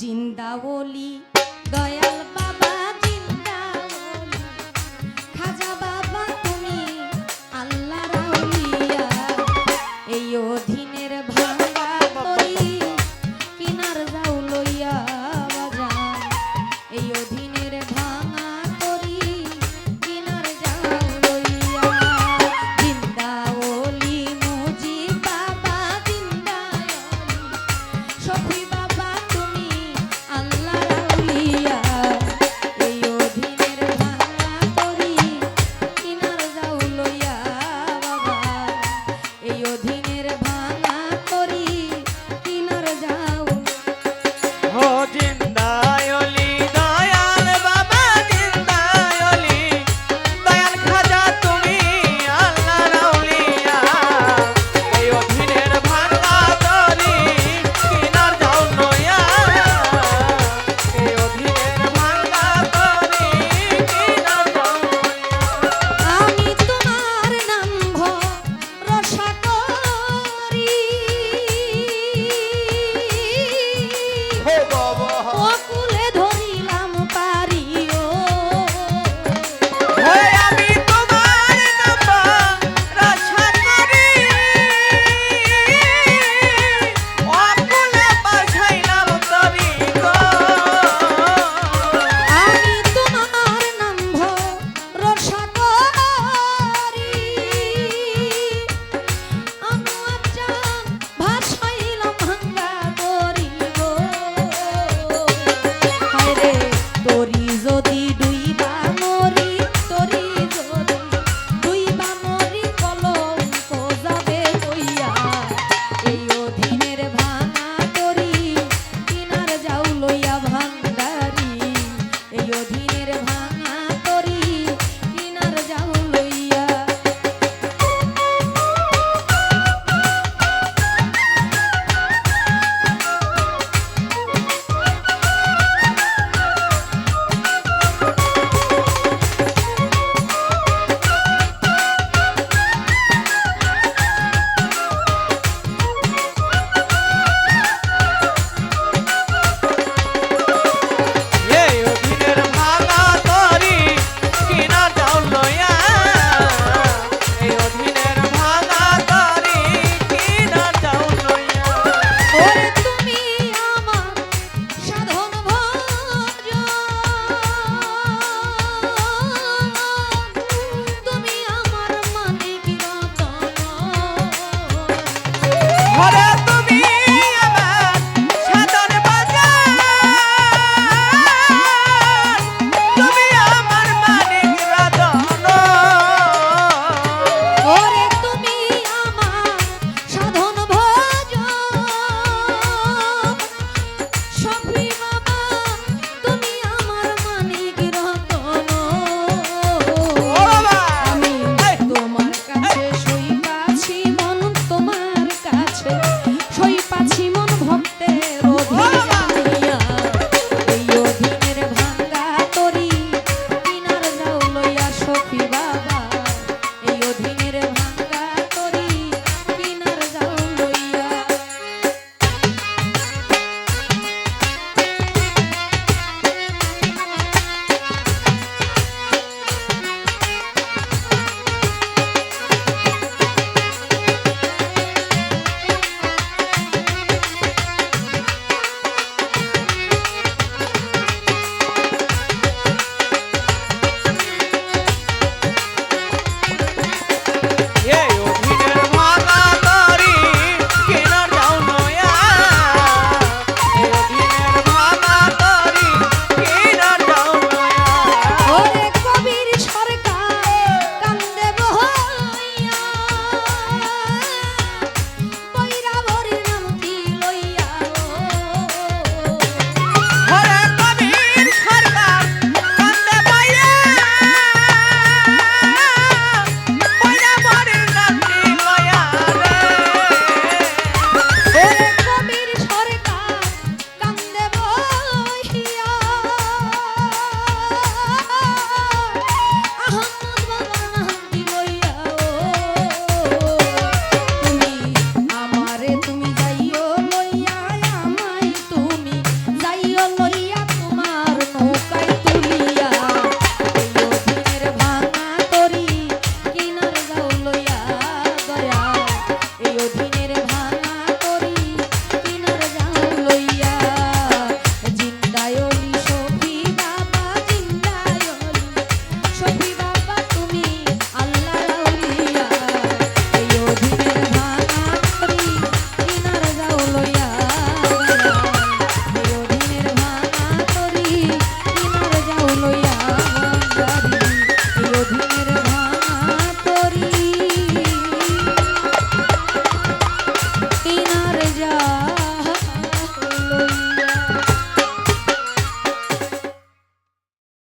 জিন্দাবলি, দয়াল বাবা জিন্দাবলি, খাজা বাবা তুমি আল্লাহ রাউলিয়া। এই অধীনের ভাঙা তরি কিনার যাও লইয়া বাজা এই অধীন Pada.